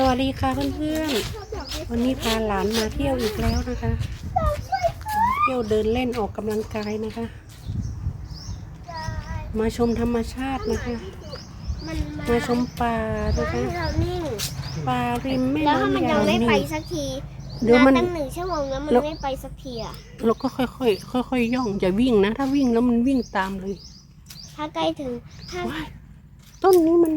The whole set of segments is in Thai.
สวัสดีค่ะเพื่อนๆ วันนี้พาหลานมาเที่ยวอีกแล้วนะคะมาเที่ยวเดินเล่นออกกำลังกายนะคะ มาชมธรรมชาตินะคะมันมามาชมป่านะคะให้เรานิ่งป่าริมแม่แล้วถ้ามันน้ำยัยางวไม่ไปนี่สักทีเดี๋ยวมันตั้งหนึ่งชั่วโมงแล้วมันแล้วไม่ไปสักทีอะเราก็ค่อยๆค่อยๆย่องอย่าวิ่งนะ ถ้าวิ่งแล้วมันวิ่งตามเลย ถ้าใกล้ถึงถ้าว้ายต้นนี้มัน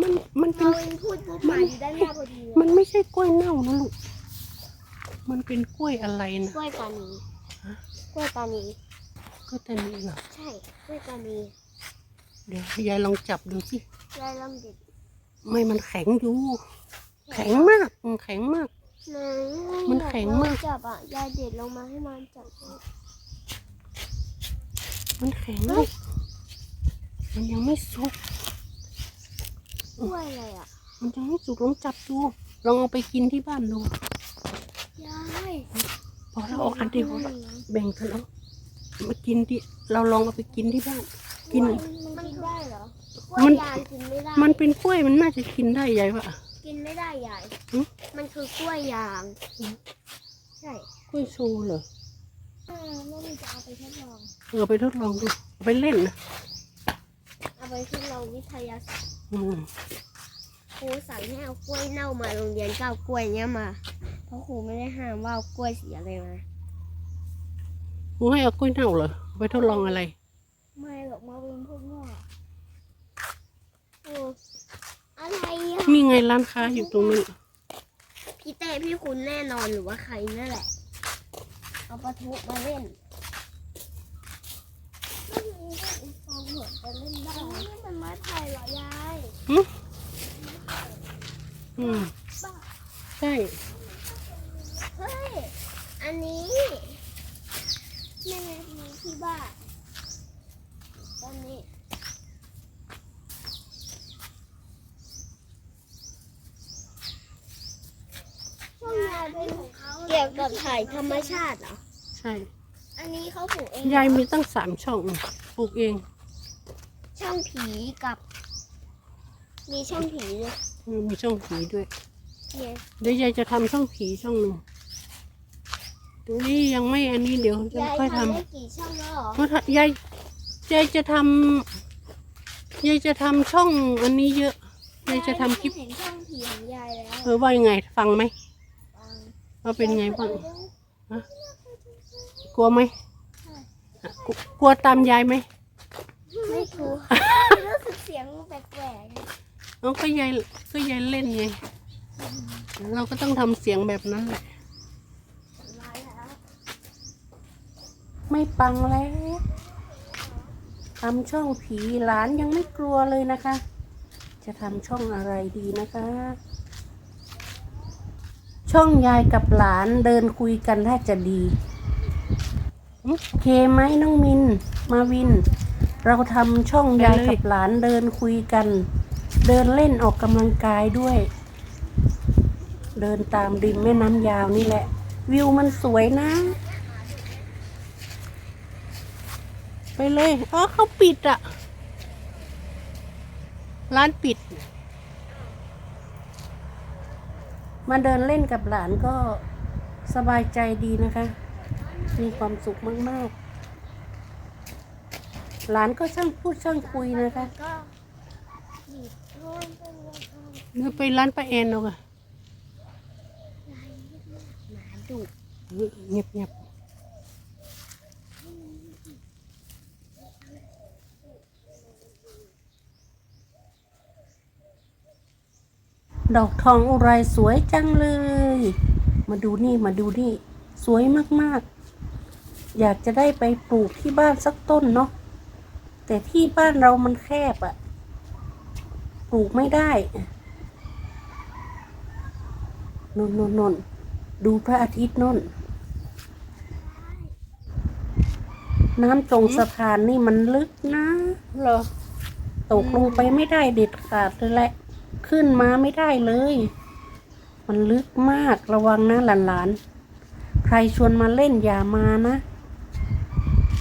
มันมันเป็เรานเองพูดปุ๊บหมาอยู่ด้านหน้าพอดีมันไม่ใช่กล้วยเน่านะลูก มันเป็นกล้วยอะไรนะกล้วยตานีฮะกล้วยตานีก็แต่นี่เหรอใช่กล้วยตานีเดี๋ยวยายลองจับดูสิยายลำเด็ดไม่มันแข็งอยู่ แข็งมากมันแข็งมาก ไหนมันแข็งมาก จับอะยายเด็ดลงมาให้มันจับมันแข็งเลยมันยังไม่สุก กล้วยอะไรอะมันยังไม่สุกลองจับดูลองเอาไปกินที่บ้านดูยายพอเราเอาอันเดียวแบ่งกันเอามากินที่เราลองเอาไปกินที่บ้านกินมันกินได้เหรอกล้มัวยนยายกินไม่ได้มันเป็นกล้วยมันน่าจะกินได้ยายวะกินไม่ได้ยายหึมันคือกล้วยยางหึใช่กล้วยโชว์เหรอเออแล้วมันจะเอาไปทดลองเออไปทดลองดูเอาไปเล่นนะ เอาไปทดลองวิทยาศาสตร์อืมครูสั่งให้เอากล้วยเน่ามาโรงเรียนก็เอากล้วยเนี้ยมา เพราะครูไม่ได้ห้ามว่าเอากล้วยสีอะไรมากูให้เอากล้วยเน่าเหรอเอาไปทดลองอะไร ไม่หรอกมาเป็นพวกนอกโอ้อะไรอะนี่ไงร้านค้าอยู่ตรงนี้ พี่เต้พี่คุณแน่นอนหรือว่าใครนั่นแหละ เอาปลาทุมาเล่นก็มี ก็อีกสองหัวจะเล่นได้นี่มันไม้ไผ่เหรอยายอืมใช่ เฮ้ย อันนี้แม่มีที่บ้านตอนนี้ช่วงยายเป็นของเขาเกี่ยวกับถ่ายธรรมชาติเหรอ ใช่ อันนี้เขาปลูกเองยายมีตั้งสามช่องปลูกเอง ช่องผีกับ มีช่องผีด้วยเออมีช่องผีด้วย เนี่ยเดี๋ยวยายจะทำช่องผีช่องหนึ่งเดี๋ยวนี้ยังไม่อันนี้เดี๋ยวจะยายค่อยททำได้กี่ช่องแล้วเหรอำเพราะถ้ายายยายจะทำยายจะทำช่องอันนี้เยอะยายจะทำคลิปเห็นช่องผีของยายแล้วเออว่ายังไง ฟังไหมฟังว่าเป็นไงบ้างกลัวไหมอะกลัวกลัวตามยายไหม ไม่กลัวรู้สึกเสียงแปลกๆเอาก็ยายก็ยายเล่นไง เราก็ต้องทำเสียงแบบนั้นแหละ ไม่ปังแล้วทำช่องผีหลานยังไม่กลัวเลยนะคะ จะทำช่องอะไรดีนะคะ ช่องยายกับหลานเดินคุยกันถ้าจะดีโอเคไหมน้องมิน มาวิน เราทำช่องยายกับหลานเดินคุยกัน เดินเล่นออกกำลังกายด้วย เดินตามริมแม่น้ำยาวนี่แหละ วิวมันสวยนะ ไปเลยอ๋อเขาปิดอะร้านปิด มาเดินเล่นกับหลานก็สบายใจดีนะคะ มีความสุขมาก ๆ หลานก็ช่างพูดช่างคุยนะคะก็หยิบโน่นเป็นวันเอาเนื้อไปร้านป้าแอนเอาอะหมาดุเงียบเงียบดอกทองอุไรสวยจังเลย มาดูนี่มาดูนี่ สวยมากๆ อยากจะได้ไปปลูกที่บ้านสักต้นเนาะ แต่ที่บ้านเรามันแคบอะปลูกไม่ได้นนนนนดูพระอาทิตย์นนน้ำตรงสะพานนี่มันลึกนะเหรอตกลงไปไม่ได้เด็ดขาดเลยแหละ ขึ้นมาไม่ได้เลย มันลึกมากระวังนะหลานๆ ใครชวนมาเล่นอย่ามานะ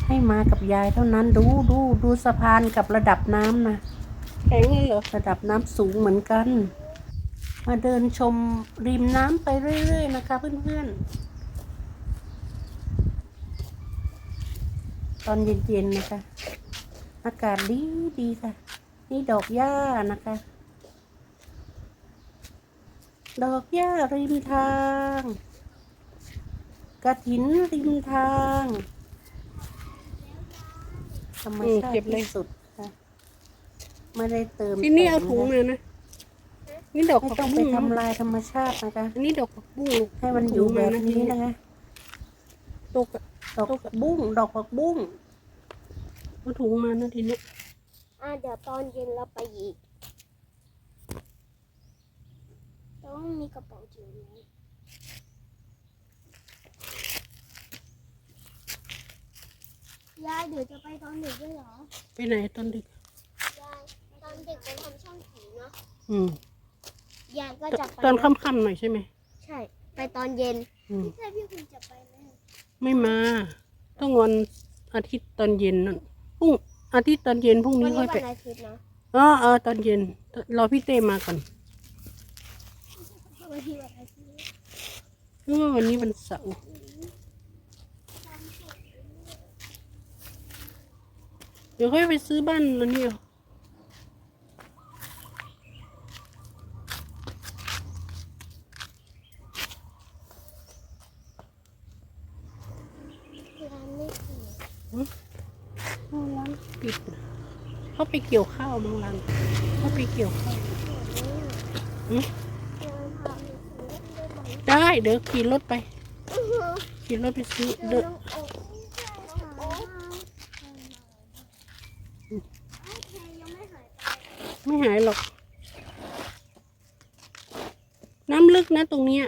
ให้มากับยายเท่านั้นดูดูดูสะพานกับระดับน้ำนะแข็งเลยเหรอระดับน้ำสูงเหมือนกัน มาเดินชมริมน้ำไปเรื่อยๆนะคะ เพื่อนๆ ตอนเย็นๆนะคะ อากาศดีดีค่ะ นี่ดอกหญ้านะคะ ดอกหญ้าริมทาง กระถินริมทาง ธรรมชาติที่สุดค่ะไม่ได้เติมที่นี่เอาแต่งถุงนะคะเลยนะ นี่ดอกไม่ผักต้องไปบุ้งทำลายธรรมชาตินะคะ อันนี้ดอกผักบุ้งลูกให้มันอยู่แบบนี้นะคะตกอะดอกผักบุ้ง ดอกผักบุ้ง เอาถุงมานะทีนี้อะเดี๋ยวตอนเย็นเราไปอีก ต้องมีกระเป๋าจิ๋วไหม ยายเดี๋ยวจะไปตอนเด็กด้วยเหรอ ไปไหนตอนดึก ยายตอนเด็กไปทำช่องผีเนาะ อืม ยายก็จะไปตอนนะค่ำๆหน่อยใช่ไหม ใช่ ไปตอนเย็น อืมใช่พี่คุณจะไปไหมไม่มา ต้องวันอาทิตย์ตอนเย็นนั่นพรุ่งอาทิตย์ตอนเย็นพรุ่งวันนี้นี้ค่อยวัไปนอาทิตย์นะอ๋อเออตอนเย็นรอพี่เต้มาก่อนวันที่วันอาทิตย์ เพราะว่าวันนี้วันเสาร์ เดี๋ยวค่อยไปซื้อบ้านแล้วเนี่ยร้านไม่ผีเอาร้านปิดนะเขาไปเกี่ยวข้าวบางร้านเขาไปเกี่ยวข้าวอืมได้เดี๋ยวขี่รถไป ขี่รถไปซื้อเดอะ ไม่หายหรอก น้ำลึกนะตรงเนี้ย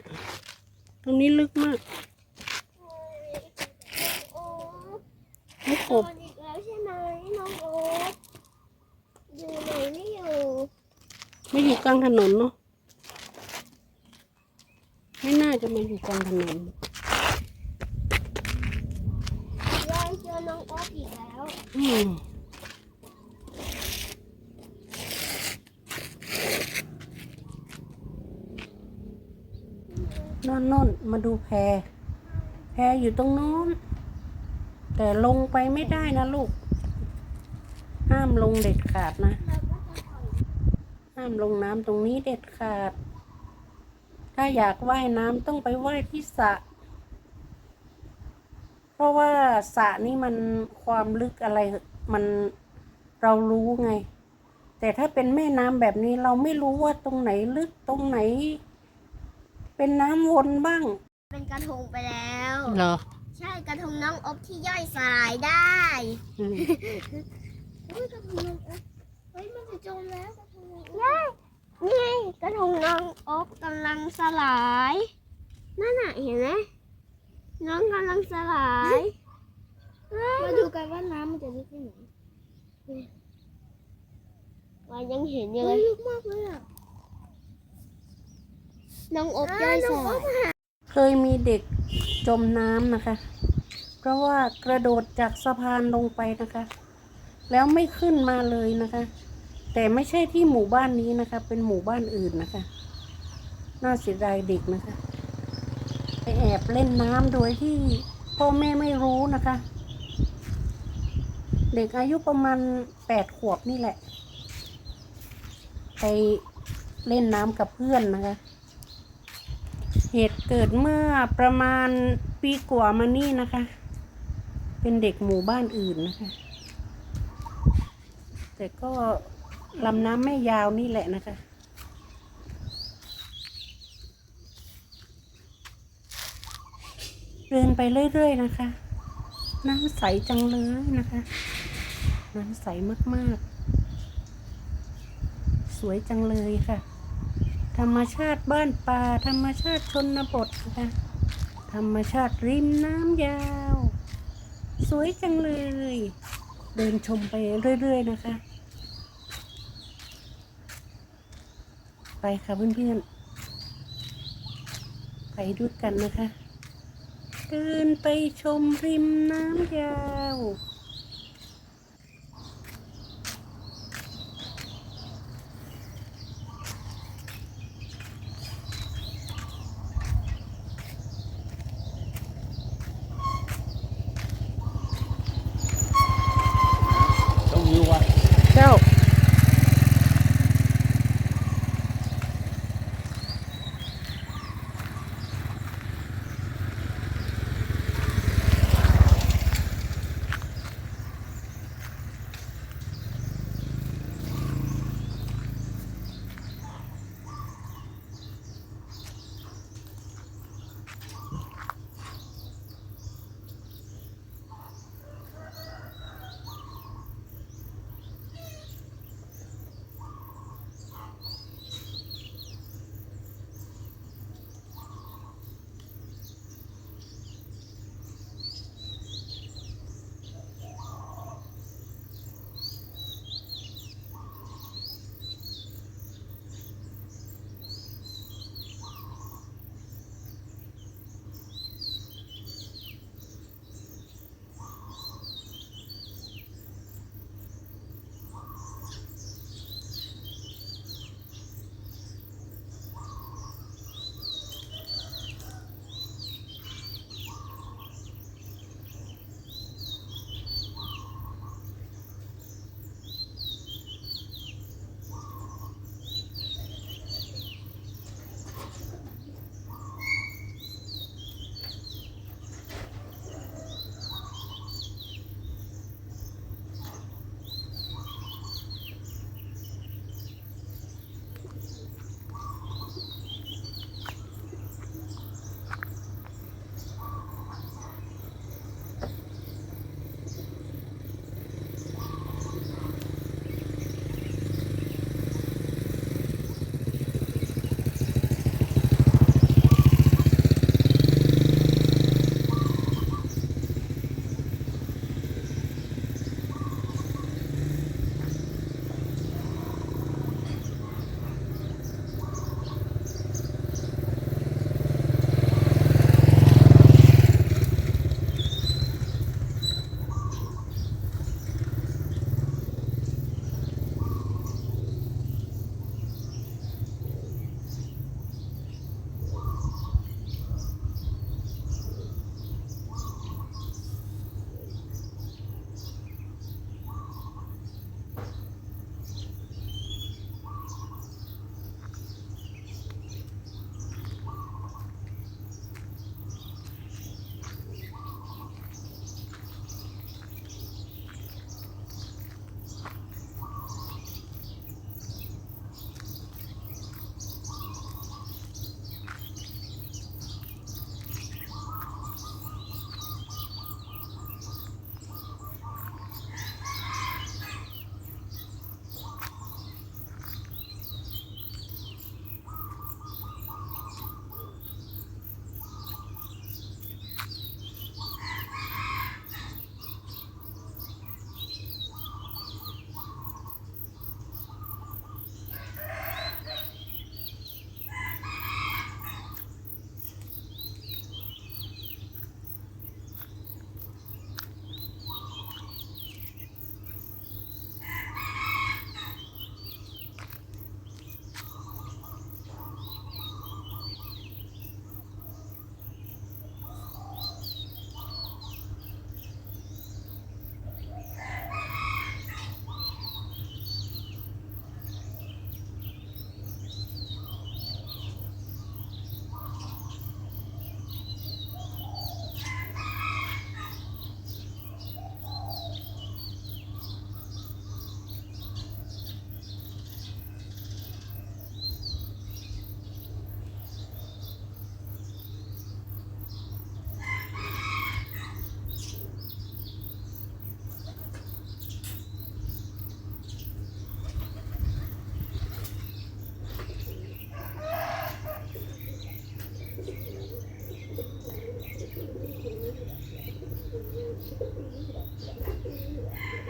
ตรงนี้ลึกมากไม่กบอีกแล้วใช่ไหมน้องโอ๊ตอยู่ไหนไม่อยู่ ไม่อยู่กลางถนนเนาะ ไม่น่าจะมาอยู่กลางถนนยายเจอน้องโอ๊ตอีกแล้ว อืม นอนนอนมาดูแพแพอยู่ตรงโน้น แต่ลงไปไม่ได้นะลูก ห้ามลงเด็ดขาดนะ ห้ามลงน้ำตรงนี้เด็ดขาด ถ้าอยากว่ายน้ำต้องไปว่ายที่สระเพราะว่าสระนี่มันความลึกอะไรมันเรารู้ไง แต่ถ้าเป็นแม่น้ำแบบนี้เราไม่รู้ว่าตรงไหนลึกตรงไหน เป็นน้ำวนบ้าง เป็นกระทงไปแล้ว เหรอ ใช่กระทงน้องอบที่ย่อยสลายได้อืม เฮ้ยกระทงน้องอบเฮ้ยมันจะจมแล้วกระทงน้องอบนี่ไงกระทงน้องอบกำลังสลายนั่นน่ะเห็นไหมน้องกำลังสลายมาดูกันว่าน้ำมันจะลึกแค่ไหนว่ายังเห็นอยู่เลย ลึกมากเลยอะ น้องอบย่อยสลายเคยมีเด็กจมน้ำนะคะ เพราะว่ากระโดดจากสะพานลงไปนะคะ แล้วไม่ขึ้นมาเลยนะคะ แต่ไม่ใช่ที่หมู่บ้านนี้นะคะ เป็นหมู่บ้านอื่นนะคะ น่าเสียดายเด็กนะคะ ไปแอบเล่นน้ำโดยที่พ่อแม่ไม่รู้นะคะ เด็กอายุประมาณแปดขวบนี่แหละ ไปเล่นน้ำกับเพื่อนนะคะ เหตุเกิดเมื่อประมาณปีกว่ามานี่นะคะ เป็นเด็กหมู่บ้านอื่นนะคะ แต่ก็ลำน้ำแม่ยาวนี่แหละนะคะเดินไปเรื่อยๆนะคะ น้ำใสจังเลยนะคะ น้ำใสมากๆ สวยจังเลยค่ะ ธรรมชาติบ้านป่า ธรรมชาติชนบทนะคะธรรมชาติริมน้ำยาว สวยจังเลย เดินชมไปเรื่อย ๆ นะคะ ไปค่ะเพื่อนๆ ไปด้วยกันนะคะ เดินไปชมริมน้ำยาว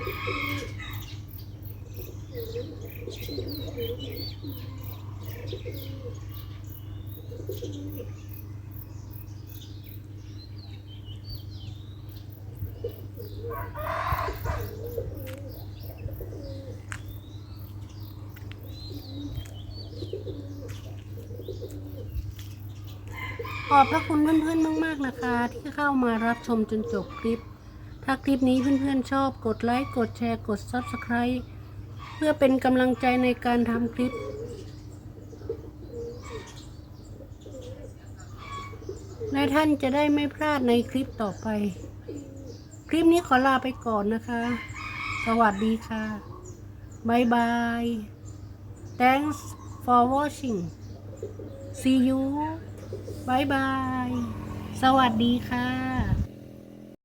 ขอบพระคุณเพื่อนๆมาก ๆ นะคะ ที่เข้ามารับชมจนจบคลิป ถ้าคลิปนี้เพื่อนๆชอบกดไลค์กดแชร์กด Subscribe เพื่อเป็นกำลังใจในการทำคลิป และท่านจะได้ไม่พลาดในคลิปต่อไป คลิปนี้ขอลาไปก่อนนะคะ สวัสดีค่ะ บ๊ายบาย thanks for watching see you บายบาย สวัสดีค่ะ